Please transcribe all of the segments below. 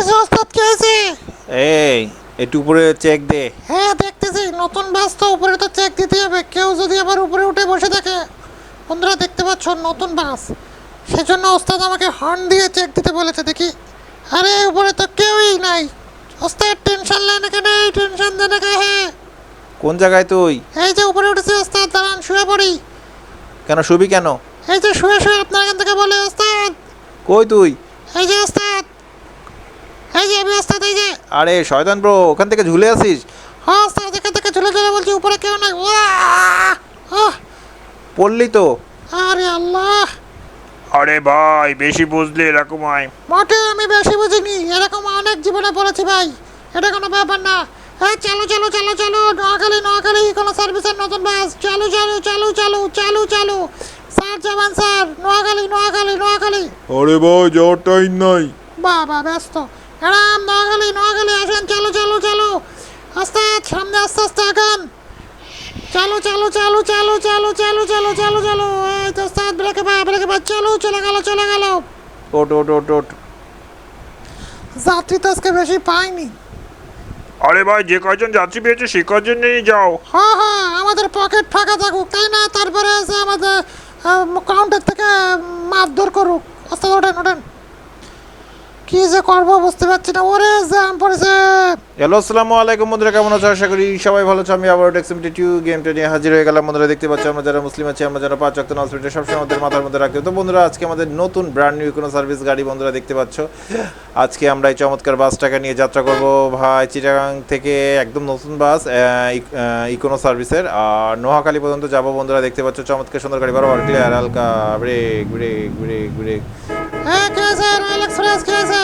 হয়েছে ওস্তাদ কি হয়েছে এই একটু উপরে চেক দে। হ্যাঁ দেখতেছি। নতুন বাস তো উপরে তো চেক দিতে হবে। কেউ যদি আবার উপরে উঠে বসে থাকে বন্ধুরা দেখতে পাচ্ছ নতুন বাস। সেজন্য ওস্তাদ আমাকে হর্ন দিয়ে চেক দিতে বলেছে দেখি। আরে উপরে তো কেউই নাই। ওস্তাদ টেনশন নেয় না কেন টেনশন দেয় না কে হ্যাঁ কোন জায়গায় তুই? এই যে উপরে উঠেছি ওস্তাদ দাঁড়ান শুয়ে পড়ি। কেন শুবি কেন? এই যে শুয়ে শুয়ে আপনার এখান থেকে বলে ওস্তাদ। কই তুই? এই যে ওস্তাদ এই যে আমি ওস্তাদ এই যে। আরে শয়তান ব্রো ওখান থেকে ঝুলে আসিস। হ্যাঁ ওস্তাদ এখান থেকে ঝুলে ঝুলে বলছি উপরে কেউ নাই! পড়লি তো। আরে আল্লাহ! আরে ভাই বেশি বুঝলে এরকম হয় মোটে আমি বেশি বুঝিনি। এরকম অনেক জীবনে পড়েছি ভাই। এটা কোনো ব্যাপার না। এই চালু চালু চালু চালু। নোয়াখালী নোয়াখালী কোনো সার্ভিসের নতুন বাস চালু চালু চালু চালু চালু চালু। স্যার যাবেন স্যার নোয়াখালী নোয়াখালী নোয়াখালী। আরে ভাই যাওয়ার টাইম নাই। বাবা ব্যস্ত। ম্যাডাম নোয়াখালী নোয়াখালী আসেন চালু চালু চালু। আস্তে সামনে আস্তে আস্তে আগান। চালু চালু চালু চালু চালু চালু চালু চালু চালু। এই তো স্যার ব্রেকে বা ব্রেকে বা চালু চলে গেল চলে গেল। ওট ওট ওট ওট যাত্রী তো আজকে বেশি পাইনি আরে ভাই যে কয়জন যাত্রী পেয়েছে সে কয়জন নিয়ে যাও। হ্যাঁ হ্যাঁ আমাদের পকেট ফাঁকা থাকুক তাই না? তারপরে এসে আমাদের কাউন্টার থেকে মারধর করুক। ওস্তাদ ওঠেন ওঠেন। কি যে করব বুঝতে পারছি না। ওরে জ্যাম পড়েছে। হ্যালো, আসসালামু আলাইকুম বন্ধুরা, কেমন আছো? আশা করি সবাই ভালো আছো। আমি আবার টেক্সিমিটি টু গেমটা নিয়ে হাজির হয়ে গেলাম। বন্ধুরা, দেখতে পাচ্ছ, আমরা যারা মুসলিম আছি, আমরা যারা পাঁচ অক্ট হসপিটাল সবসময় আমাদের মাথার মধ্যে রাখতে তো বন্ধুরা, আজকে আমাদের নতুন ব্র্যান্ড নিউ কোনো সার্ভিস গাড়ি বন্ধুরা দেখতে পাচ্ছ। আজকে আমরা এই চমৎকার বাসটাকে নিয়ে যাত্রা করব। ভাই, চিটাগাং থেকে একদম নতুন বাস ইকোনো সার্ভিসের আর নোয়াখালী পর্যন্ত যাব বন্ধুরা, দেখতে পাচ্ছ, চমৎকার সুন্দর গাড়ি। ক্লিয়ার হালকা ব্রেক ব্রেক ব্রেক ব্রেক কে আছে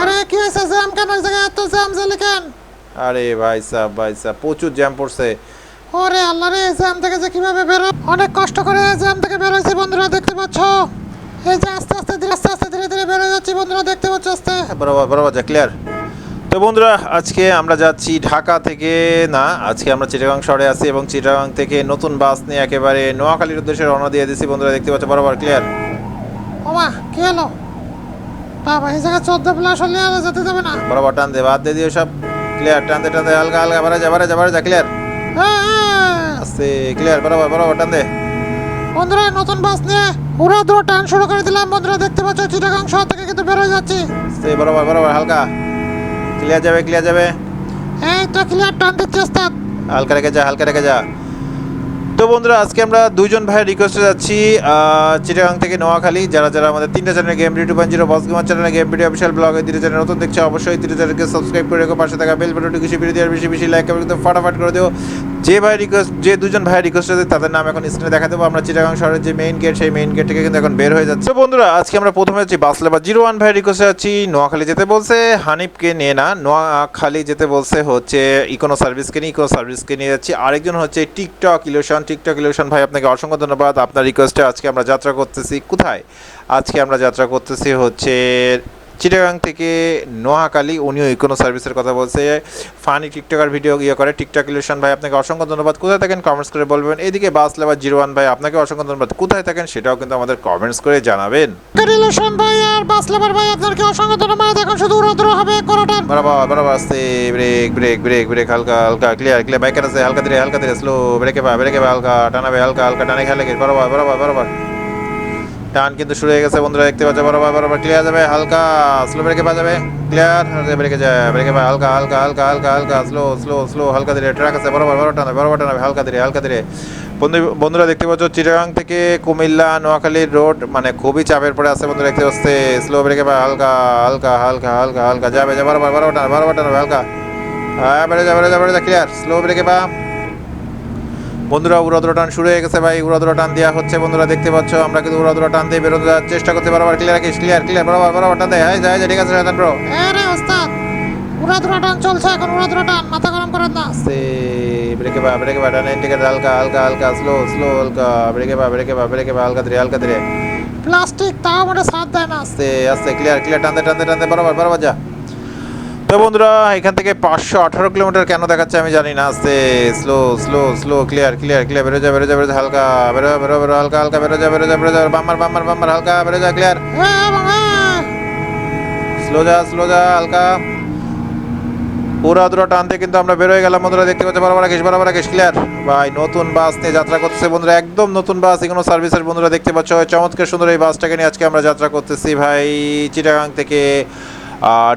আরে কি হয়েছে? জ্যাম কেন জায়গায়? এত জ্যাম কেন? আরে ভাই সাহ ভাই সাহ প্রচুর জ্যাম পড়ছে। ওরে আল্লাহ রে জ্যাম থেকে যে কীভাবে বেরো অনেক কষ্ট করে জ্যাম থেকে বেরোইছি বন্ধুরা দেখতে পাচ্ছ? এই যে আস্তে আস্তে ধীরে আস্তে আস্তে ধীরে ধীরে বেরো যাচ্ছি বন্ধুরা দেখতে পাচ্ছ আস্তে? বরাবর বরাবর যা ক্লিয়ার তো বন্ধুরা আজকে আমরা যাচ্ছি ঢাকা থেকে না আজকে আমরা চিটাগাং শহরে আছি এবং চিটাগাং থেকে নতুন বাস নিয়ে একেবারে নোয়াখালীর উদ্দেশ্যে রওনা দিয়ে দিছি বন্ধুরা দেখতে পাচ্ছ বরাবর ক্লিয়ার ওমা কি হলো বাবা এই জায়গায় চোদ্দ প্লাস হলে আর যেতে দেবে না। বরাবর টান দে বাদ দিয়ে দিও সব। ক্লিয়ার টান দে টান দে হালকা হালকা বাড়া যা বাড়া যা ক্লিয়ার হ্যাঁ, হ্যাঁ। আস্তে ক্লিয়ার বরাবর বরাবর টান দে বন্ধুরা নতুন বাস নিয়ে উড়া দুটো টান শুরু করে দিলাম। বন্ধুরা দেখতে পাচ্ছ চিটাগাং শহর থেকে কিন্তু বেরোয় যাচ্ছি। আস্তে বরাবর বরাবর হালকা। ক্লিয়ার যাবে ক্লিয়ার যাবে। এই তো ক্লিয়ার টান দিচ্ছি হালকা রেখে যা হালকা রেখে যা। তো বন্ধুরা, আজকে আমরা দুজন ভাইয়ের রিকোয়েস্টে যাচ্ছি চিটাগাং থেকে নোয়াখালী। যারা যারা আমাদের তিনটা channel game video point zero boss gamer channel game video official ব্লগে তিনটা চ্যানেল নতুন দেখছে, অবশ্যই তিনটা চ্যানেলকে সাবস্ক্রাইব করে রেখো, পাশে থাকা বেল বাটনটি কিছু ভিডিও আর বেশি বেশি লাইক করে ফাটাফাট করে দিও। যে ভাই রিকোয়েস্ট যে দুজন ভাই রিকোয়েস্ট আছে, তাদের নাম এখন স্ক্রিনে দেখা দেবো আমরা চিটাগাং শহরের যে মেইন গেট সেই মেইন গেট থেকে কিন্তু এখন বের হয়ে যাচ্ছে। বন্ধুরা, আজকে আমরা প্রথমে যাচ্ছি বাসলেবা জিরো ওয়ান ভাই রিকোয়েস্টে যাচ্ছি নোয়াখালী যেতে বলছে, হানিফকে নিয়ে না, নোয়াখালী যেতে বলছে হচ্ছে ইকোনো সার্ভিসকে নিয়ে ইকোনো সার্ভিসকে নিয়ে যাচ্ছি। আরেকজন হচ্ছে টিকটক ইলোশন টিকটক ইলোশন ভাই, আপনাকে অসংখ্য ধন্যবাদ। আপনার রিকোয়েস্টে আজকে আমরা যাত্রা করতেছি। কোথায়? আজকে আমরা যাত্রা করতেছি হচ্ছে চিটাগাং থেকে নোয়াখালী উনিও ইকোনো সার্ভিসের কথা বলছে। ফানি টিকটকার ভিডিও ইয়ে করে। টিকটক ইলিউশন ভাই আপনাকে অসংখ্য ধন্যবাদ। কোথায় থাকেন? কমেন্টস করে বলবেন। এদিকে বাস লেবার জিরো ওয়ান ভাই আপনাকে অসংখ্য ধন্যবাদ। কোথায় থাকেন? সেটাও কিন্তু আমাদের কমেন্টস করে জানাবেন। রিলেশন ভাই আর বাস লেবার ভাই আপনাদেরকে অসংখ্য ধন্যবাদ। এখন শুধু উড়াদুরো হবে করো টান বরাবর বরাবর আসতে ব্রেক ব্রেক ব্রেক ব্রেক হালকা হালকা ক্লিয়ার ক্লিয়ার বাইকের আছে। হালকা ধীরে হালকা ধীরে স্লো ব্রেকে ব্রেকে হালকা টানাবে হালকা হালকা টানে খেলে। বরাবর বরাবর বরাবর। টান কিন্তু শুরু হয়ে গেছে বন্ধুরা, দেখতে পাচ্ছে, বরাবর বরাবর ক্লিয়ার যাবে, হালকা স্লো ব্রেকে পা যাবে ক্লিয়ার ব্রেকে যায় ব্রেকে পা হালকা হালকা হালকা হালকা হালকা স্লো স্লো স্লো হালকা ধীরে ট্রাক আছে, বরাবর বরাবর টানাবে বরাবর টানাবে হালকা ধীরে হালকা ধীরে। বন্ধু, বন্ধুরা দেখতে পাচ্ছ, চিটাগাং থেকে কুমিল্লা নোয়াখালীর রোড মানে খুবই চাপের পরে আছে বন্ধুরা, দেখতে পাচ্ছে স্লো ব্রেকে পা হালকা হালকা হালকা হালকা হালকা, যাবে যা বরাবর বরাবর টানাবে বরাবর টানাবে হালকা। হ্যাঁ বেড়ে যা বেড়ে যা বেড়ে যা ক্লিয়ার স্লো ব্রেকে পা বন্ধুরা উড়াদুরা টান শুরু হয়ে গেছে ভাই। উড়াদুরা টান দেওয়া হচ্ছে বন্ধুরা দেখতে পাচ্ছ আমরা কিন্তু উড়াদুরা টান দিয়ে বেরোতে যাওয়ার চেষ্টা করতে বারবার ক্লিয়ার রাখিস ক্লিয়ার ক্লিয়ার বরাবর বরাবর টান দেয় হ্যাঁ যায় ঠিক আছে শয়তান ব্রো আরে ওস্তাদ উড়াদুরো টান চলছে এখন উড়াদুরো টান মাথা গরম করেন না। আস্তে ব্রেকে বা ব্রেকে বা টানে ইন্ডিকেটার হালকা হালকা হালকা স্লো স্লো হালকা ব্রেকে বা ব্রেকে বা ব্রেকে বা হালকা ধীরে হালকা ধীরে। প্লাস্টিক তাও মোটে সাথ দেয় না। আস্তে আস্তে ক্লিয়ার ক্লিয়ার টানতে টানতে টানতে বরাবর বরাবর যা। তো বন্ধুরা, এখান থেকে পাঁচশো আঠারো কিলোমিটার কেন দেখাচ্ছে আমি জানি না। আস্তে slow slow slow clear clear clear বেরো যা বেরো যা বেরো হালকা বেরো বেরো বেরো হালকা হালকা বেরো যা বেরো যা বেরো যা বাম্মার বাম্মার বাম্মার, হালকা বেরো যা ক্লিয়ার স্লো যা স্লো যা, হালকা। পুরো দুটো টানতে কিন্তু আমরা বেরোয় গেলাম। বন্ধুরা, দেখতে পাচ্ছি, বরাবর রাখিস বরাবর রাখিস ক্লিয়ার ভাই, নতুন বাস নিয়ে যাত্রা করতেছে বন্ধুরা, একদম নতুন বাস এগুলো সার্ভিসের বন্ধুরা দেখতে পাচ্ছ। চমৎকার সুন্দর এই বাসটাকে নিয়ে আজকে আমরা যাত্রা করতেছি ভাই, চিটাগাং থেকে।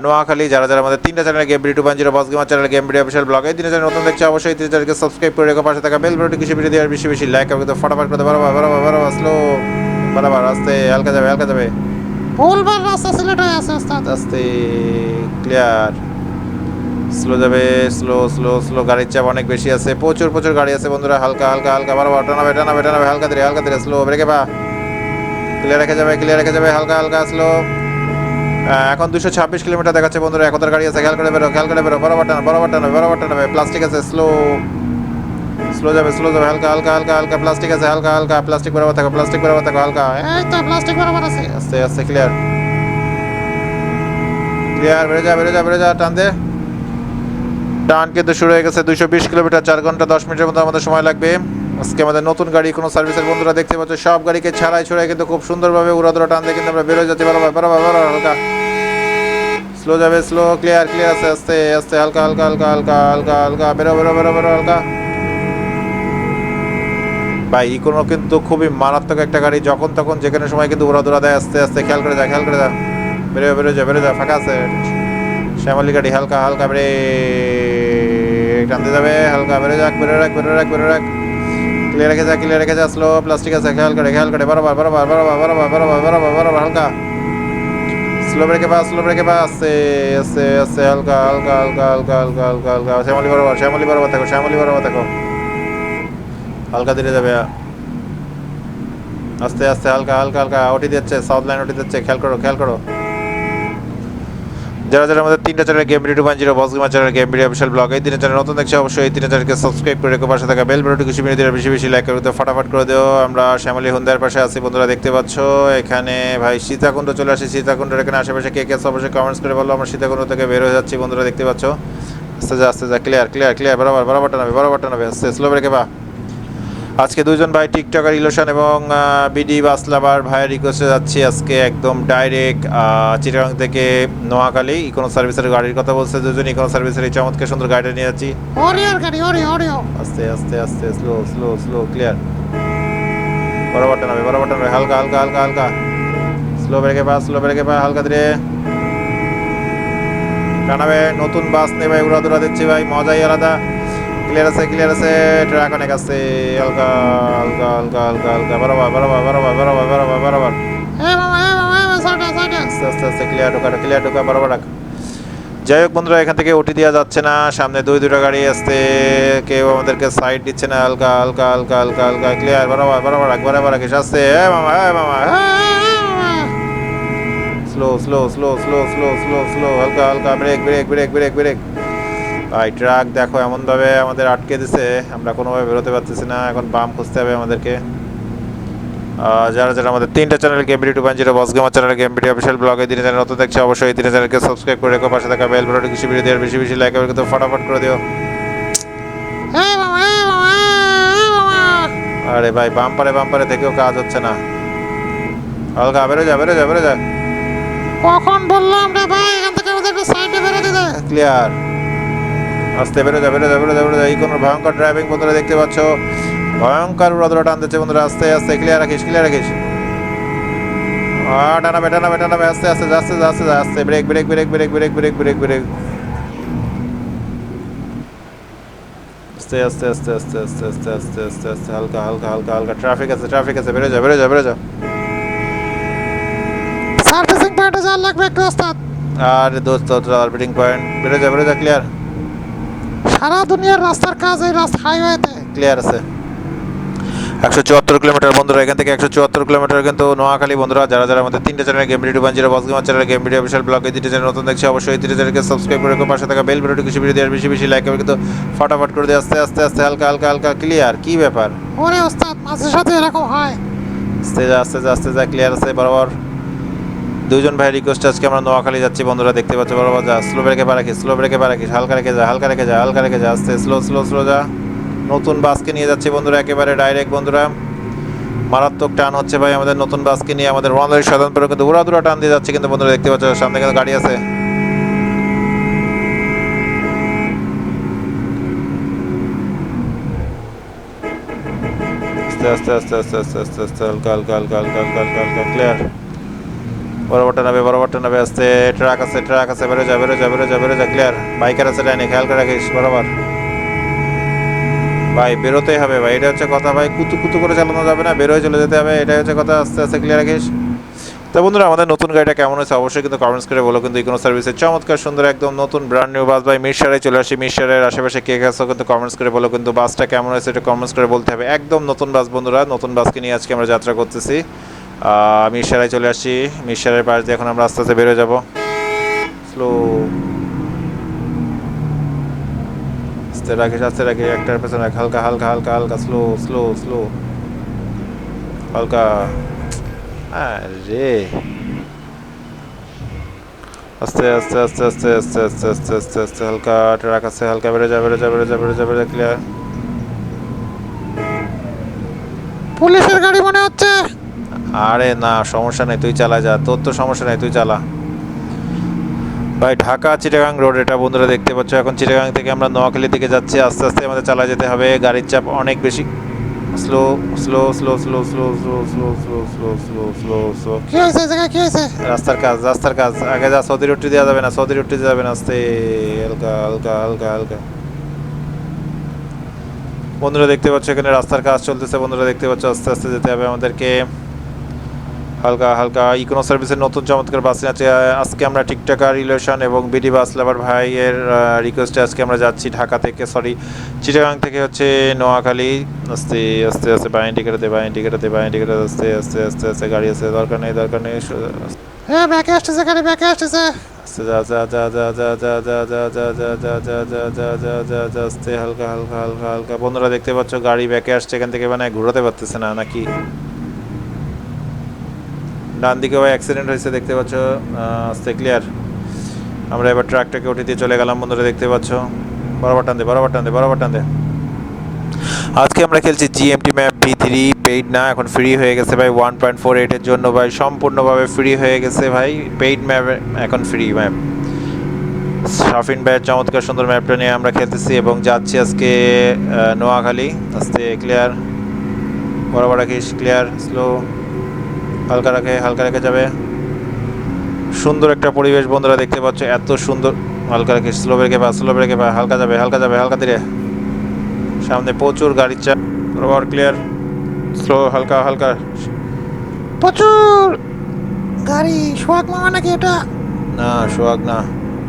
নোয়াখালী যারা যারা আমাদের তিনটা channel game BD two point zero boss gamer channel game BD official blog এই তিনটা চ্যানেল নতুন দেখছে অবশ্যই তিন চ্যানেলকে সাবস্ক্রাইব করে রেখো পাশে থাকা বেল বেলটি কিছু ভিডিও দেওয়ার বেশি বেশি লাইক করতে ফটাফট করতে বরাবর বরাবর বরাবর স্লো বরাবর আস্তে হালকা যাবে হালকা যাবে। ভুলবার রাস্তা সিলেক্ট হয়ে আছে ওস্তাদ আস্তে। ক্লিয়ার স্লো যাবে স্লো স্লো স্লো গাড়ির চাপ অনেক বেশি আছে প্রচুর প্রচুর গাড়ি আছে বন্ধুরা হালকা হালকা হালকা বারবার টানাবে টানাবে টানাবে হালকা ধীরে হালকা ধীরে স্লো ব্রেকে পা। ক্লিয়ার রেখে যাবে ক্লিয়ার রেখে যাবে হালকা হালকা স্লো এখন দুশো ছাব্বিশ কিলোমিটার দেখাচ্ছে বন্ধুরা। একতার গাড়ি আছে, খেয়াল করে বেরো, খেয়াল করে বেরো। বরাবর টানা বরাবর টানাবে বরাবর টানাবে প্লাস্টিক আছে, স্লো। স্লো যাবে স্লো যাবে, হালকা হালকা হালকা হালকা। প্লাস্টিক আছে, হালকা হালকা। প্লাস্টিক বরাবর থাকো, প্লাস্টিক বরাবর থাকো, হালকা। এই তো, প্লাস্টিক বরাবর আছে। আস্তে আস্তে ক্লিয়ার ক্লিয়ার বেড়ে যা বেড়ে যা বেড়ে যা, টান দে। টান কিন্তু শুরু হয়ে গেছে, দুইশো বিশ কিলোমিটার, চার ঘণ্টা, দশ মিনিটের মতো আমাদের সময় লাগবে। আজকে আমাদের নতুন গাড়ি, কোনো সার্ভিসের বন্ধুরা দেখতে পাচ্ছ, সব গাড়িকে ছাড়াই ছড়াই কিন্তু খুব সুন্দরভাবে উড়াদুরা টান দিয়ে কিন্তু আমরা বেরোয় যেতে পারব বেরোবো বেরোবো হালকা। স্লো যাবে স্লো ক্লিয়ার ক্লিয়ার আস্তে আস্তে আস্তে, হালকা হালকা হালকা হালকা হালকা হালকা, বেরো বেরো বেরো বেরো, হালকা। ভাই, ইকোনো কিন্তু খুবই মারাত্মক একটা গাড়ি, যখন তখন যেখানে সময় কিন্তু উড়া দৌড়া দেয়, আস্তে আস্তে, খেয়াল করে যা, খেয়াল করে যা। বেরো বেরো, যা বেরো, যা, ফাঁকা আছে। শ্যামলি গাড়ি, হালকা হালকা বেরে টানতে যাবে, হালকা, বেরো যাক, বেরো রাখ বেরো রাখ বেরো রাখ ক্লিয়ার রেখে যা ক্লিয়ার রেখে যা স্লো প্লাস্টিক আছে, খেয়াল করে খেয়াল করে, বরাবর বরাবর বরাবর বরাবর বরাবর বরাবর, হালকা। স্লো ব্রেকে পাস স্লো ব্রেকে পাস আছে আছে হালকা হালকা হালকা হালকা হালকা হালকা হালকা শ্যামলি বরাবর শ্যামলি বরাবর থাকো শ্যামলি বরাবর থাকো হালকা ধীরে যাবে আস্তে আস্তে হালকা হালকা হালকা ওটি দিচ্ছে সাউথ লাইন ওটি দিচ্ছে খেয়াল করো খেয়াল করো যারা যারা আমাদের তিনটা channel game two point zero boss gamer channel game video official blog এই তিনটা চ্যানেল নতুন দেখছে, অবশ্যই এই তিনটা চ্যানেলকে সাবস্ক্রাইব করে রেখো, পাশে থাকা বেল বেলটি কিছু মিনিট বেশি বেশি লাইক করতে ফটাফট করে দিও। আমরা শ্যামলী হুন্দার পাশে আছি, বন্ধুরা দেখতে পাচ্ছ, এখানে ভাই সীতাকুণ্ড চলে আসি, সীতাকুণ্ডের এখানে আশেপাশে কে কে অবশ্যই কমেন্টস করে বলল আমরা সীতাকুণ্ড থেকে বের হয়ে যাচ্ছি, বন্ধুরা দেখতে পাচ্ছ। আস্তে যা আস্তে যা ক্লিয়ার ক্লিয়ার ক্লিয়ার বরাবর বরাবর টানাবে বরাবর টানাবে আস্তে স্লো ব্রেকে বা। আজকে দুজন ভাই টিকটকার ইলোশন এবং বিডি বাসলাবার ভাইয়ের রিকোয়েস্টে যাচ্ছি। আজকে একদম ডাইরেক্ট চিটাগাং থেকে নোয়াখালী ইকোনো সার্ভিসের গাড়ির কথা বলছে দুজন। ইকোনো সার্ভিসের এই চমৎকার সুন্দর গাড়িটা নিয়ে যাচ্ছি। আস্তে আস্তে আস্তে স্লো স্লো স্লো ক্লিয়ার বরাবর টানাবে বরাবর টানাবে হালকা হালকা হালকা হালকা। স্লো ব্রেকে পা স্লো ব্রেকে পা হালকা ধীরে। টানাবে নতুন বাস নেবে উড়া দুরা দিচ্ছি ভাই মজাই আলাদা। ক্লিয়ার আছে ক্লিয়ার আছে ট্রাক অনেক আছে হালকা হালকা হালকা হালকা হালকা বরাবর বরাবর বরাবর বরাবর বরাবর বরাবর। এ মামা এ মামা এ মামা সাইডে সাইডে আস্তে আস্তে আস্তে ক্লিয়ার ঢোকা ক্লিয়ার ঢোকা বরাবর রাখ। যাই হোক বন্ধুরা এখান থেকে ওটি দেওয়া যাচ্ছে না। সামনে দুই দুটো গাড়ি আসতে কেউ আমাদেরকে সাইড দিচ্ছে না। হালকা হালকা হালকা হালকা হালকা ক্লিয়ার বরাবর বরাবর রাখ বরাবর রাখিস। আসতে হ্যাঁ মামা হ্যাঁ মামা slow slow slow slow slow slow slow হালকা হালকা brake brake brake brake brake ভাই ট্রাক দেখো এমনভাবে আমাদের আটকে দিছে। আমরা কোনোভাবে বেরোতে পারতেছি না। এখন বাম খুঁজতে হবে আমাদেরকে। যারা যারা আমাদের তিনটা channel game video two point zero boss gamer channel game video official ব্লগে তিনটা চ্যানেল নতুন দেখছে অবশ্যই তিনটা চ্যানেলকে সাবস্ক্রাইব করে রেখো। পাশে থাকা বেল বেলটি কিছু ভিডিও দেওয়ার বেশি বেশি লাইক করে কিন্তু ফটাফট করে দিও। আরে ভাই বাম্পারে বাম্পারে থেকেও কাজ হচ্ছে না। হালকা বেরো যা বেরো যা বেরো যা। কখন বললাম রে ভাই এখান থেকে আমাদের সাইডে বেরোতে দে। ক্লিয়ার আস্তে বেরো যা বেরো যা বেরো যা বেরো যা এই কোনো ভয়ঙ্কর ড্রাইভিং বন্ধুরা দেখতে পাচ্ছ ভয়ঙ্কর উড়াদুরা টানতেছে বন্ধুরা আস্তে আস্তে ক্লিয়ার রাখিস ক্লিয়ার রাখিস টানাবে টানাবে টানাবে আস্তে আস্তে আস্তে আস্তে আস্তে break break break break break break break break আস্তে আস্তে আস্তে আস্তে আস্তে আস্তে আস্তে আস্তে আস্তে হালকা হালকা হালকা হালকা ট্রাফিক আছে ট্রাফিক আছে বেরো যা বেরো যা বেরো যা সার্ভিসিং পয়েন্টে লাগবে একটু ওস্তাদ আর দোস্ত অরবিটিং পয়েন্ট বেরো যা বেরো যা ক্লিয়ার সারা দুনিয়ার রাস্তার কাজ এই রাস্তা হাইওয়েতে ক্লিয়ার আছে। একশো চুয়াত্তর কিলোমিটার বন্ধুরা এখান থেকে একশো চুয়াত্তর কিলোমিটার কিন্তু নোয়াখালী বন্ধুরা যারা যারা আমাদের তিনটে channel game video বাঞ্জিরা boss gamer channel game video official blog এই তিনটে চ্যানেল নতুন দেখছে অবশ্যই তিনটে চ্যানেলকে সাবস্ক্রাইব করে পাশে থাকা বেল ভিডিওটি কিছু ভিডিও দেওয়ার বেশি বেশি লাইক হবে কিন্তু ফটাফট করে দিয়ে আস্তে আস্তে আস্তে হালকা হালকা হালকা ক্লিয়ার কি ব্যাপার? ওরে ওস্তাদ মাঝে সাথে এরকম হয়। আস্তে যা আস্তে যা আস্তে যা ক্লিয়ার আছে বরাবর। দুজন ভাই রিকোয়েস্ট আজকে আমরা নোয়াখালী যাচ্ছি, বন্ধুরা দেখতে পাচ্ছ বরাবর যা স্লো ব্রেকে পা রাখিস স্লো ব্রেকে পা রাখিস হালকা রেখে যা, হালকা রেখে যা, হালকা রেখে যা, আস্তে স্লো স্লো স্লো যা। নতুন বাসকে নিয়ে যাচ্ছি বন্ধুরা, একেবারে ডাইরেক্ট বন্ধুরা। মারাত্মক টান হচ্ছে ভাই আমাদের নতুন বাসকে নিয়ে, আমাদের রণালী সাধারণ কিন্তু উড়া দুরা টান দিয়ে যাচ্ছে, কিন্তু বন্ধুরা দেখতে পাচ্ছ, সামনে কিন্তু গাড়ি আছে। আস্তে আস্তে আস্তে আস্তে আস্তে আস্তে আস্তে হালকা হালকা হালকা হালকা হালকা হালকা ক্লিয়ার বরাবরটা নেবে বরাবরটা নেবে আস্তে, ট্রাক আছে ট্রাক আছে বেরো যা বেরো যা বেরো যা বেরো যা ক্লিয়ার বাইকের আছে ডাইনে? খেয়াল করে রাখিস, বরাবর। ভাই, বেরোতেই হবে ভাই, এটা হচ্ছে কথা ভাই, কুতু কুতু করে চালানো যাবে না, বেরোয় চলে যেতে হবে, এটাই হচ্ছে কথা, আস্তে আস্তে ক্লিয়ার রাখিস। তো বন্ধুরা, আমাদের নতুন গাড়িটা কেমন হয়েছে অবশ্যই কিন্তু কমেন্টস করে বলো, কিন্তু ইকোনো সার্ভিসের চমৎকার, সুন্দর, একদম নতুন ব্র্যান্ড নিউ বাস ভাই মিরসারে চলে আসি মিরসারের আশেপাশে কে গেছো কিন্তু কমেন্টস করে বলো, কিন্তু বাসটা কেমন হয়েছে এটা কমেন্টস করে বলতে হবে। একদম নতুন বাস বন্ধুরা, নতুন বাসকে নিয়ে আজকে আমরা যাত্রা করতেছি। মিরসারায় চলে আসছি। মিরসারের পাশ দিয়ে এখন আমরা আস্তে আস্তে বেরোয় যাব। স্লো আস্তে রাখিস আস্তে রাখিস, একটার পেছনে হালকা হালকা হালকা হালকা স্লো স্লো স্লো হালকা। আরে। আস্তে আস্তে আস্তে আস্তে আস্তে আস্তে আস্তে আস্তে আস্তে, হালকা ট্রাক আছে হালকা বেড়ে যা বেড়ে যা বেড়ে যা বেড়ে যা বেড়ে ক্লিয়ার পুলিশের গাড়ি মনে হচ্ছে। আরে না সমস্যা নেই তুই চালা যা তোর তো সমস্যা নেই তুই চালা ভাই ঢাকা চিটাগাং রোড এটা বন্ধুরা দেখতে পাচ্ছ এখন চিটাগাং থেকে আমরা নোয়াখালীর দিকে যাচ্ছি আস্তে আস্তে আমাদের চালা যেতে হবে গাড়ির চাপ অনেক বেশি slow slow slow slow slow slow slow slow slow slow slow slow কি হয়েছে এই জায়গায় কি হয়েছে রাস্তার কাজ রাস্তার কাজ আগে যা সৌদি রুটি দেওয়া যাবে না সৌদি রুটি দেওয়া যাবে না আস্তে হালকা হালকা হালকা হালকা বন্ধুরা দেখতে পাচ্ছ এখানে রাস্তার কাজ চলতেছে বন্ধুরা দেখতে পাচ্ছ আস্তে আস্তে যেতে হবে আমাদেরকে হালকা হালকা ইকোনো সার্ভিসের নতুন চমৎকার বাস আছে আজকে আমরা টিকটাকা রিলেশন এবং বিডি বাস লাভার ভাইয়ের রিকোয়েস্টে আজকে আমরা যাচ্ছি ঢাকা থেকে সরি চিটাগাং থেকে হচ্ছে নোয়াখালী আস্তে আস্তে আস্তে বাই টিকেট দে বাই টিকেট দে বাই টিকেট আস্তে আস্তে আস্তে আস্তে গাড়ি আছে দরকার নেই দরকার নেই হ্যাঁ ব্যাকে আসতেছে গাড়ি ব্যাকে আসতেছে আস্তে যা যা যা যা যা যা যা যা যা যা যা যা যা যা যা যা যা আস্তে হালকা হালকা হালকা হালকা বন্ধুরা দেখতে পাচ্ছ গাড়ি ব্যাকে আসছে এখান থেকে মানে ঘোরাতে পারতেছে না নাকি ডান দিকে ভাই অ্যাক্সিডেন্ট হয়েছে, দেখতে পাচ্ছ আস্তে ক্লিয়ার আমরা এবার ট্রাকটাকে উঠে দিয়ে চলে গেলাম, বন্ধুরা, দেখতে পাচ্ছ। বরাবর টান দে বরাবর টান দে বরাবর টান দে। আজকে আমরা খেলছি GMT map V three paid না, এখন ফ্রি হয়ে গেছে ভাই ওয়ান পয়েন্ট ফোর এইটের জন্য ভাই, সম্পূর্ণভাবে ফ্রি হয়ে গেছে ভাই পেইড ম্যাপ এখন ফ্রি ম্যাপ শাফিন ভাইয়ের চমৎকার সুন্দর ম্যাপটা নিয়ে আমরা খেলতেছি এবং যাচ্ছি আজকে নোয়াখালী। আস্তে ক্লিয়ার বরাবর রাখিস ক্লিয়ার স্লো হালকা রাখে হালকা রেখে যাবে। সুন্দর একটা পরিবেশ বন্ধুরা দেখতে পাচ্ছ এত সুন্দর। হালকা রেখে স্লো ব্রেকে পা স্লো ব্রেকে পা হালকা যাবে হালকা যাবে হালকা ধীরে। সামনে প্রচুর গাড়ির চাপ। বরাবর ক্লিয়ার স্লো হালকা হালকা। প্রচুর গাড়ি। সোহাগ মামা নাকি এটা? না সোহাগ না।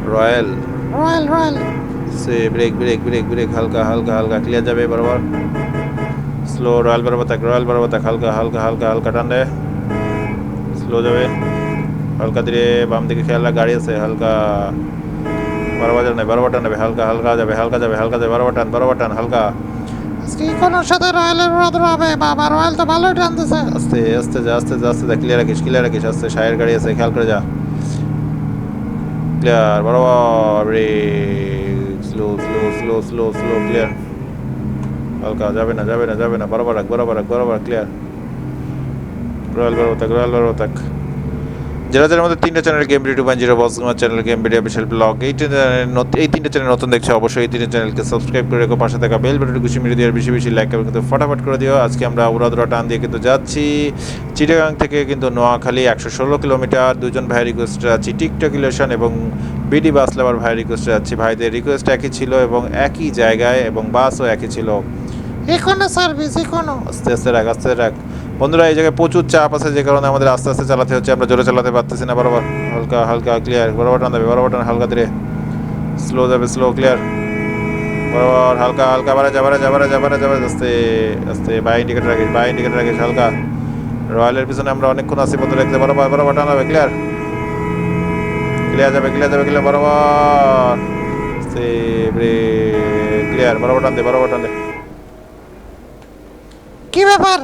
রয়্যাল। Royal royal. সে ব্রেক ব্রেক ব্রেক ব্রেক হালকা হালকা হালকা ক্লিয়ার যাবে বরাবর। স্লো রয়্যাল বরাবর থাক রয়্যাল বরাবর থাক হালকা হালকা হালকা হালকা টান দে স্লো যাবে। হালকা ধীরে বাম দিকে খেয়াল রাখ, গাড়ি আছে হালকা বরাবর নেবে বরাবর টান নেবে হালকা হালকা যাবে হালকা যাবে হালকা যাবে বরাবর টান বরাবর টান হালকা। আজকে ইকোনোর সাথে রয়্যালের উড়াদুরা হবে বাবা রয়্যাল তো ভালোই টানতেছে। আস্তে আস্তে যা আস্তে যা আস্তে যা ক্লিয়ার রাখিস ক্লিয়ার রাখিস আস্তে সায়ের গাড়ি আছে খেয়াল করে যা। ক্লিয়ার বরাবর slow slow slow slow slow clear হালকা যাবে না যাবে না যাবে না বরাবর রাখ বরাবর রাখ বরাবর ক্লিয়ার রয়্যাল বরাবর থাক রয়্যাল বরাবর থাক যারা যারা আমাদের তিনটা channel game video one zero boss channel game video বিশাল ব্লগ এই এই তিনটা চ্যানেল নতুন দেখছ অবশ্যই এই তিনটা চ্যানেলকে সাবস্ক্রাইব করে রেখো পাশে থাকা বেল বাটনটি খুশি মেরে দিয়ে বেশি বেশি লাইক করবে কিন্তু ফটাফট করে দিও। আজকে আমরা উড়াদুরা টান দিয়ে কিন্তু যাচ্ছি। চিটাগাং থেকে কিন্তু নোয়াখালী একশো ষোলো কিলোমিটার দুজন ভাই রিকোয়েস্টে আছি টিকটক ইলেশন এবং বিডি বাস লাভার ভাই রিকোয়েস্টে যাচ্ছি। ভাইদের রিকোয়েস্ট একই ছিল এবং একই জায়গায় এবং বাসও একই ছিল। এখনও সার্ভিস ইকোনো আস্তে আস্তে রাখ আস্তে রাখ। বন্ধুরা, এই জায়গায় প্রচুর চাপ আছে যে কারণে আমাদের আস্তে আস্তে চালাতে হচ্ছে, আমরা জোরে চালাতে পারতেছি না, বরাবর হালকা হালকা ক্লিয়ার বরাবর টান দেবে, বরাবর টান, হালকা ধীরে। স্লো যাবে স্লো ক্লিয়ার বরাবর হালকা হালকা বারে যাবারে যাবারে যাবারে যাবারে আস্তে আস্তে, বাই ইন্ডিকেটার রাখিস বাই ইন্ডিকেটার রাখিস হালকা। রয়্যালের পিছনে আমরা অনেকক্ষণ আছি বন্ধু দেখতে বরাবর বরাবর টান হবে ক্লিয়ার ক্লিয়ার যাবে ক্লিয়ার যাবে ক্লিয়ার বরাবর। আস্তে ক্লিয়ার বরাবর টান দে, বরাবর টান দে। কি ব্যাপার?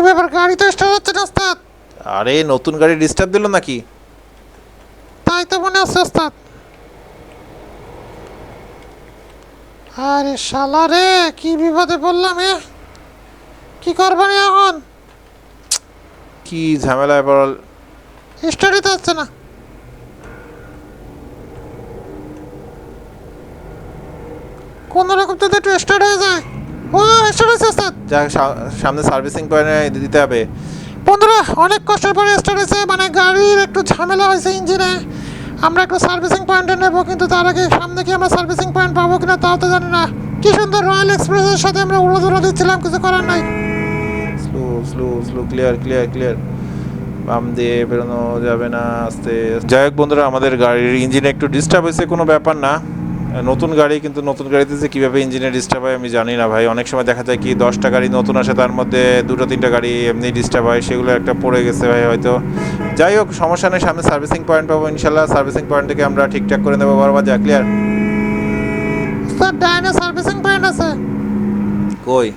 কি ব্যাপার গাড়ি তো স্টার্ট হচ্ছে না ওস্তাদ আরে নতুন গাড়ি ডিস্টার্ব দিল নাকি? তাই তো মনে হচ্ছে ওস্তাদ আরে শালা রে কি বিপদে পড়লাম এ? কি করবানি এখন? কি ঝামেলায় পড়ল? স্টাডি তো হচ্ছে না। কোন রকম তো একটু স্টার্ট হয়ে যায়। ও হয়েছে ওস্তাদ যাক সামনে সার্ভিসিং পয়েন্টে দিতে হবে। বন্ধুরা অনেক কষ্টের পরে হয়েছে মানে গাড়ির একটু ঝামেলা হয়েছে ইঞ্জিনে। আমরা একটু সার্ভিসিং পয়েন্টে নেব কিন্তু তার আগে সামনে কি আমরা সার্ভিসিং পয়েন্ট পাবো কিনা তাও তো জানি না। কি সুন্দর রয়্যাল এক্সপ্রেসের সাথে আমরা উড়োদুড়ো দিচ্ছিলাম কিছু করার নাই। Slow slow slow clear clear clear বাম দিয়ে বেরোনো যাবে না আস্তে। যাই হোক বন্ধুরা আমাদের গাড়ির ইঞ্জিনে একটু ডিস্টার্ব হয়েছে কোনো ব্যাপার না। নতুন গাড়ি কিন্তু নতুন গাড়িতে যে কীভাবে ইঞ্জিনের ডিস্টার্ব হয় আমি জানি না ভাই। অনেক সময় দেখা যায় কি দশটা গাড়ি নতুন আসে তার মধ্যে দুটো তিনটা গাড়ি এমনি ডিস্টার্ব হয় সেগুলো একটা পড়ে গেছে ভাই হয়তো। যাই হোক সমস্যা নেই সামনে সার্ভিসিং পয়েন্ট পাবো ইনশাল্লাহ। সার্ভিসিং পয়েন্ট থেকে আমরা ঠিকঠাক করে নেব বারবার যা ক্লিয়ার স্যার ডাইনে সার্ভিসিং পয়েন্ট আছে। কই?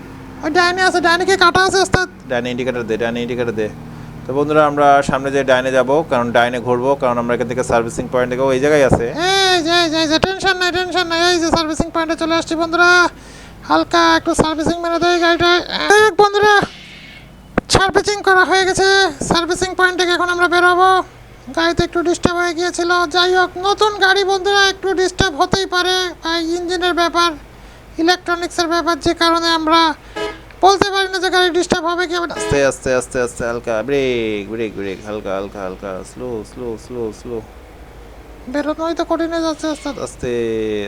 ওই ডাইনে আছে ডাইনে কি কাটা আছে ওস্তাদ ডাইনে ইন্ডিকেটার দে ডাইনে ইন্ডিকেটার দে। তো বন্ধুরা আমরা সামনে যে ডাইনে যাব কারণ ডাইনে ঘুরবো কারণ আমরা এখান থেকে সার্ভিসিং পয়েন্ট থেকে ওই জায়গায় আছে। টেনশন নাই টেনশন নাই এই যে সার্ভিসিং পয়েন্টে চলে আসছি বন্ধুরা। হালকা একটু সার্ভিসিং মেরে দেয় গাড়িটা। বন্ধুরা, সার্ভিসিং করা হয়ে গেছে। সার্ভিসিং পয়েন্ট থেকে এখন আমরা বেরোবো। গাড়িতে একটু ডিস্টার্ব হয়ে গিয়েছিল। যাই হোক, নতুন গাড়ি বন্ধুরা, একটু ডিস্টার্ব হতেই পারে। ইঞ্জিনের ব্যাপার, ইলেকট্রনিক্সের ব্যাপার, যে কারণে আমরা বলতে পারি না যে গাড়ি ডিস্টার্ব হবে কি আস্তে আস্তে আস্তে আস্তে, হালকা ব্রেক ব্রেক ব্রেক হালকা হালকা হালকা স্লো স্লো স্লো স্লো বেরোনোই তো কঠিন হয়ে যাচ্ছে ওস্তাদ আস্তে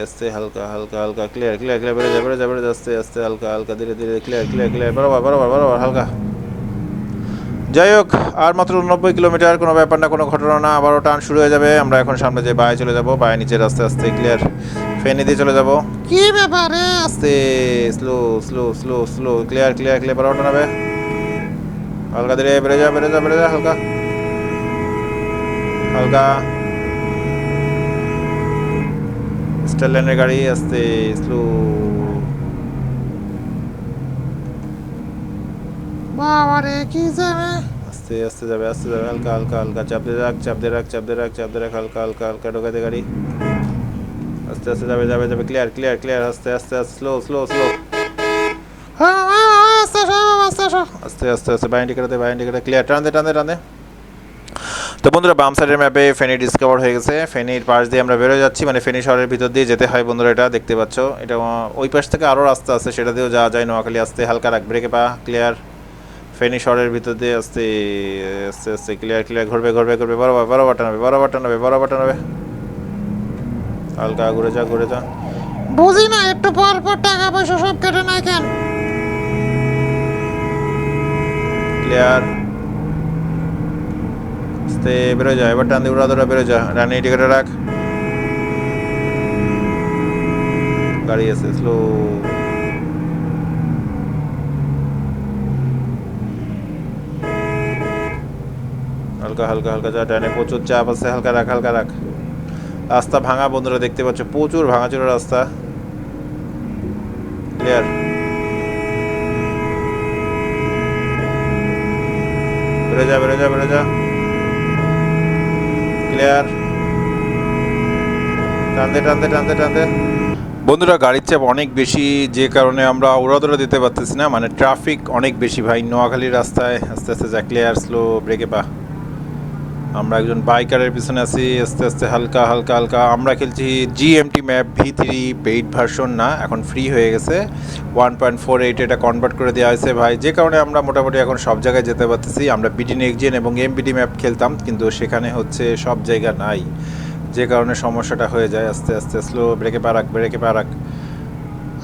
আস্তে হালকা হালকা হালকা ক্লিয়ার ক্লিয়ার ক্লিয়ার বেড়ে যা বেড়ে যা বেড়ে যা আস্তে আস্তে হালকা হালকা ধীরে ধীরে ক্লিয়ার ক্লিয়ার ক্লিয়ার বরাবর বরাবর বরাবর হালকা। যাই হোক আর মাত্র নব্বই কিলোমিটার কোনো ব্যাপার না কোনো ঘটনা না আবারও টান শুরু হয়ে যাবে। আমরা এখন সামনে যে বায়ে চলে যাব বায়ে নিচের আস্তে আস্তে ক্লিয়ার ফেনি দিয়ে চলে যাব। কি ব্যাপার আস্তে slow slow slow slow clear clear clear বরাবর টানাবে হালকা ধীরে বেড়ে যা বেড়ে যা বেড়ে যা হালকা। হালকা। স্টার লাইনের গাড়ি আস্তে স্লো বাবা রে কি যে মে আস্তে আস্তে যাবে আস্তে যাবে হালকা হালকা হালকা চাপ দিয়ে রাখ চাপ দিয়ে রাখ চাপ দিয়ে রাখ চাপ দিয়ে রাখ হালকা হালকা হালকা ঢোকাতে গাড়ি আস্তে আস্তে যাবে যাবে যাবে ক্লিয়ার ক্লিয়ার ক্লিয়ার আস্তে আস্তে আস্তে স্লো স্লো স্লো হ্যাঁ হ্যাঁ হ্যাঁ, আস্তে আসো আস্তে আসো আস্তে আস্তে আস্তে বাইন্ডি করে বাইন্ডি করে ক্লিয়ার টান দে টান দে টান দে তো বন্ধুরা বাম সাইডের ম্যাপে ফেনি ডিসকভার হয়ে গেছে। ফেনির পাশ দিয়ে আমরা বেরোয় যাচ্ছি। মানে ফেনি শহরের ভিতর দিয়ে যেতে হয় বন্ধুরা এটা দেখতে পাচ্ছ। এটা ওই পাশ থেকে আরও রাস্তা আছে সেটা দিয়েও যাওয়া যায়। নোয়াখালী আসতে হালকা রাখ ব্রেকে পা ক্লিয়ার ফেনি শহরের ভিতর দিয়ে আস্তে আস্তে আস্তে ক্লিয়ার ক্লিয়ার ঘুরবে ঘুরবে ঘুরবে। বরাবর বরাবর টানাবে বরাবর টানাবে বরাবর টানাবে হালকা ঘুরে যা ঘুরে যা। বুঝি না একটু পর পর টাকা পয়সা সব কেটে নেয় কেন? ক্লিয়ার আস্তে বেরো যা এবার টান দিয়ে উড়া বেরো যা রানি টিকেটে রাখ। গাড়ি আছে স্লো হালকা হালকা হালকা যা, ডানে প্রচুর চাপ আছে, হালকা রাখ হালকা রাখ। রাস্তা ভাঙা, বন্ধুরা দেখতে পাচ্ছ, প্রচুর ভাঙা ভাঙাচোরা রাস্তা। ক্লিয়ার বেরো যা বেরো যা বেরো যা। ক্লিয়ার টানতে টানতে টানতে টানতে। বন্ধুরা, গাড়ির চাপ অনেক বেশি, যে কারণে আমরা উড়াদৌড়া দিতে পারতেছি না। মানে ট্রাফিক অনেক বেশি ভাই। নোয়াখালীর রাস্তায় আস্তে আস্তে যা ক্লিয়ার স্লো ব্রেকে পা আমরা একজন বাইকারের পিছনে আছি, আস্তে আস্তে হালকা হালকা হালকা। আমরা খেলছি GMT map V three paid version না, এখন ফ্রি হয়ে গেছে। ওয়ান পয়েন্ট ফোর এইট এটা কনভার্ট করে দেওয়া হয়েছে ভাই। যে কারণে আমরা মোটামুটি এখন সব জায়গায় যেতে পারতেছি। আমরা বিডি নেক্সজেন এবং এমপিডি ম্যাপ খেলতাম, কিন্তু সেখানে হচ্ছে সব জায়গা নাই। যে কারণে সমস্যাটা হয়ে যায়। আস্তে আস্তে স্লো ব্রেকে পারাক ব্রেকে পারাক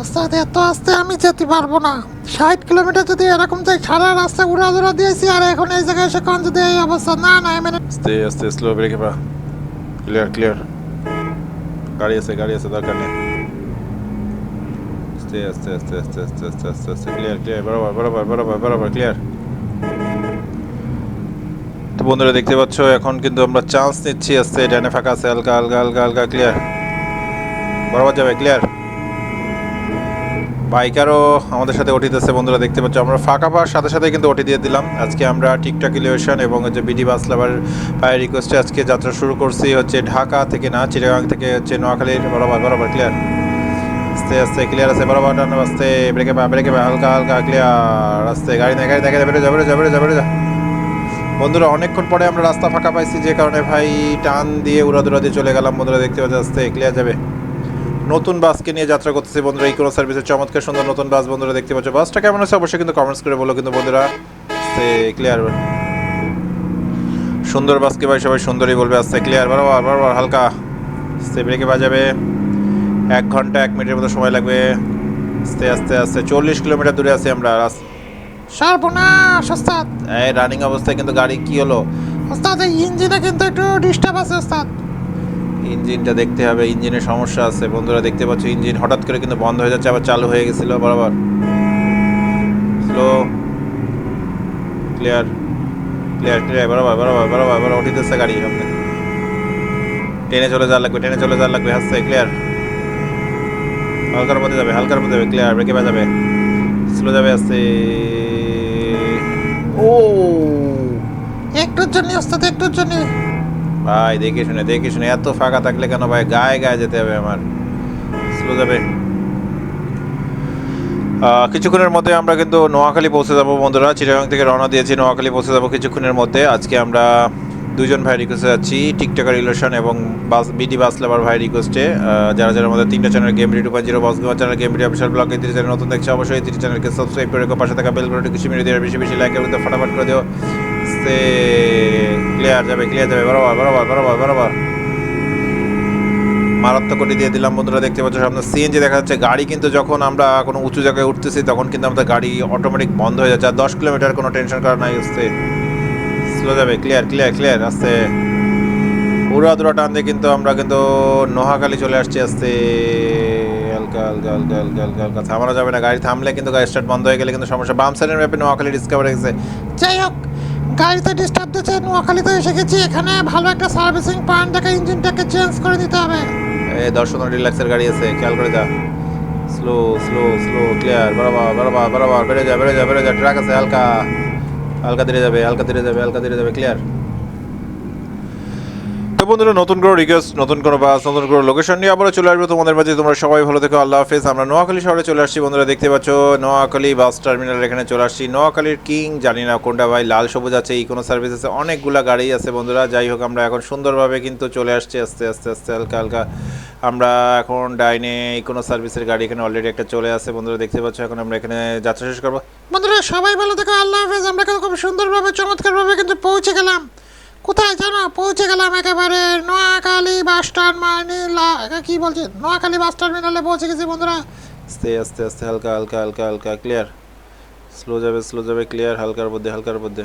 আস্তে এত আস্তে আমি যেতে পারব না। ষাট কিলোমিটার যদি এরকম যাই সারা রাস্তা উড়া ধরা দিয়েছি, আর এখন এই জায়গায় এসে কোন যদি এই অবস্থা না না মানে আস্তে আস্তে স্লো ব্রেকে পা। ক্লিয়ার ক্লিয়ার গাড়ি আছে গাড়ি আছে, দরকার নেই। আস্তে আস্তে আস্তে আস্তে আস্তে আস্তে আস্তে আস্তে ক্লিয়ার ক্লিয়ার বরাবর বরাবর বরাবর বরাবর ক্লিয়ার তো বন্ধুরা, দেখতে পাচ্ছ, এখন কিন্তু আমরা চান্স নিচ্ছি। আস্তে, ডানে ফাঁকা আছে, হালকা হালকা হালকা হালকা ক্লিয়ার বরাবর যাবে ক্লিয়ার বাইকারও আমাদের সাথে ওটি দিচ্ছে বন্ধুরা দেখতে পাচ্ছ। আমরা ফাঁকা পাওয়ার সাথে সাথে কিন্তু ওটি দিয়ে দিলাম। আজকে আমরা টিকটক ইলিউশন এবং হচ্ছে বিডি বাস লাভার পায়ের রিকোয়েস্টে আজকে যাত্রা শুরু করছি হচ্ছে ঢাকা থেকে না, চিটাগাং থেকে হচ্ছে নোয়াখালীর বরাবর বরাবর ক্লিয়ার আস্তে আস্তে ক্লিয়ার আছে, বরাবর টানো আস্তে ব্রেকে পা ব্রেকে পা, হালকা হালকা ক্লিয়ার আস্তে গাড়ি নেই, গাড়ি দেখে বেরো যা বেরো যা বেরো যা বন্ধুরা অনেকক্ষণ পরে আমরা রাস্তা ফাঁকা পাইছি, যে কারণে ভাই টান দিয়ে উড়াদুরা দিয়ে চলে গেলাম। বন্ধুরা দেখতে পাচ্ছি আস্তে ক্লিয়ার যাবে। নতুন বাসকে নিয়ে যাত্রা করতেছি বন্ধুরা ইকোনো সার্ভিসের চমৎকার সুন্দর নতুন বাস বন্ধুরা দেখতে পাচ্ছ। বাসটা কেমন আছে অবশ্যই কিন্তু কমেন্টস করে বলো কিন্তু বন্ধুরা আস্তে ক্লিয়ার সুন্দর বাসকে ভাই সবাই সুন্দরই বলবে আস্তে ক্লিয়ার বরাবর বরাবর হালকা। আস্তে ব্রেকে বাজাবে। এক ঘণ্টা এক মিনিটের মতো সময় লাগবে। আস্তে আস্তে আস্তে চল্লিশ কিলোমিটার দূরে আছি আমরা সর্বনাশ ওস্তাদ। এই রানিং অবস্থায় কিন্তু গাড়ি কি হলো? ওস্তাদ এই ইঞ্জিনে কিন্তু একটু ডিস্টার্ব আছে ওস্তাদ। ইঞ্জিনটা দেখতে হবে, ইঞ্জিনের সমস্যা আছে। বন্ধুরা দেখতে পাচ্ছ, ইঞ্জিন হঠাৎ করে কিন্তু বন্ধ হয়ে যাচ্ছে, আবার চালু হয়ে গেছিল, বরাবর। স্লো ক্লিয়ার ক্লিয়ার ক্লিয়ার বরাবর বরাবর বরাবর বরাবর উঠিতেছে গাড়ি সামনে। ট্রেনে চলে যাওয়ার লাগবে ট্রেনে চলে যাওয়ার লাগবে হাসতে ক্লিয়ার হালকার মধ্যে যাবে, হালকার মধ্যে যাবে ক্লিয়ার ব্রেকে যাবে। স্লো যাবে আস্তে ও, একটুর জন্য, ওস্তাদ, একটুর জন্য। ভাই, দেখে শুনে দেখে শুনে। এত ফাঁকা থাকলে কেন ভাই? গায়ে গায়ে যেতে হবে আমার। স্লো যাবে কিছুক্ষণের মধ্যে আমরা কিন্তু নোয়াখালী পৌঁছে যাব বন্ধুরা। চিটাগাং থেকে রওনা দিয়েছি, নোয়াখালী পৌঁছে যাব কিছুক্ষণের মধ্যে। আজকে আমরা দুজন ভাই রিকোয়েস্টে যাচ্ছি টিকটকার রিলেশন এবং বাস বিডি বাস লেবার ভাই রিকোয়েস্টে যারা যারা আমাদের তিনটা channel game রিটু point zero boss gamer channel game রিটু official blog এই চ্যানেল নতুন দেখছে, অবশ্যই এই চ্যানেলকে সাবস্ক্রাইব করে পাশে থাকা বেল করে কিছু মিনিট দিয়ে বেশি বেশি লাইক করে ফটাফট করে দিও। সে ক্লিয়ার যাবে ক্লিয়ার যাবে, বরাবর বরাবর বরাবর বরাবর। মারাত্মক কোটি দিয়ে দিলাম, বন্ধুরা, দেখতে পাচ্ছ সামনে সিএনজি দেখা যাচ্ছে। গাড়ি কিন্তু যখন আমরা কোনো উঁচু জায়গায় উঠতেছি, তখন কিন্তু আমাদের গাড়ি অটোমেটিক বন্ধ হয়ে যাচ্ছে। আর দশ কিলোমিটার কোনো টেনশন করা নাই আসতে স্লো যাবে ক্লিয়ার ক্লিয়ার ক্লিয়ার আস্তে উড়া দুরা টান দিয়ে কিন্তু আমরা কিন্তু নোহাখালী চলে আসছি আস্তে হালকা হালকা হালকা হালকা হালকা হালকা। থামানো যাবে না, গাড়ি থামলে কিন্তু গাড়ি স্টার্ট বন্ধ হয়ে গেলে কিন্তু সমস্যা। বাম সাইডের ম্যাপে নোয়াখালী ডিসকাভার গেছে। যাই হোক গাড়িতে ডিস্টার্ব দিচ্ছে, নোয়াখালীতে এসে গেছি, এখানে ভালো একটা সার্ভিসিং পয়েন্ট দেখে ইঞ্জিনটাকে চেঞ্জ করে দিতে হবে। এই দর্শন রিল্যাক্সের গাড়ি আছে, খেয়াল করে যা। স্লো স্লো স্লো ক্লিয়ার বরাবর বরাবর বরাবর, বেড়ে যা বেড়ে যা বেড়ে যা ট্রাক আছে, হালকা হালকা ধীরে যাবে, হালকা ধীরে যাবে, হালকা ধীরে যাবে ক্লিয়ার তো বন্ধুরা, নতুন কোনো রিকোয়েস্ট নতুন কোনো বাস নতুন কোনো লোকেশন নিয়ে আবারও চলে আসব তোমাদের মাঝে। তোমরা সবাই ভালো থেকো, আল্লাহ হাফেজ। আমরা নোয়াখালী শহরে চলে আসছি। বন্ধুরা, দেখতে পাচ্ছ, নোয়াখালী বাস টার্মিনাল এখানে চলে আসছি। নোয়াখালীর কিং জানি না কোনটা ভাই, লাল সবুজ আছে, এই কোনো সার্ভিস আছে, অনেকগুলা গাড়ি আছে বন্ধুরা। যাই হোক, আমরা এখন সুন্দরভাবে কিন্তু চলে আসছি, আস্তে আস্তে আস্তে, হালকা হালকা। আমরা এখন ডাইনে কোনো সার্ভিসের গাড়ি এখানে অলরেডি একটা চলে আসে। বন্ধুরা, দেখতে পাচ্ছ, এখন আমরা এখানে যাত্রা শেষ করব। বন্ধুরা, সবাই ভালো থেকো, আল্লাহ হাফেজ। আমরা কিন্তু খুব সুন্দরভাবে, চমৎকারভাবে কিন্তু পৌঁছে গেলাম। কোথায় জানো? পৌঁছে গেলাম একেবারে নোয়াখালী বাস স্ট্যান্ড মানে কি বলছে? নোয়াখালী বাস টার্মিনালে পৌঁছে গেছি বন্ধুরা। আস্তে আস্তে আস্তে, হালকা হালকা হালকা হালকা ক্লিয়ার স্লো যাবে স্লো যাবে ক্লিয়ার হালকার মধ্যে হালকার মধ্যে।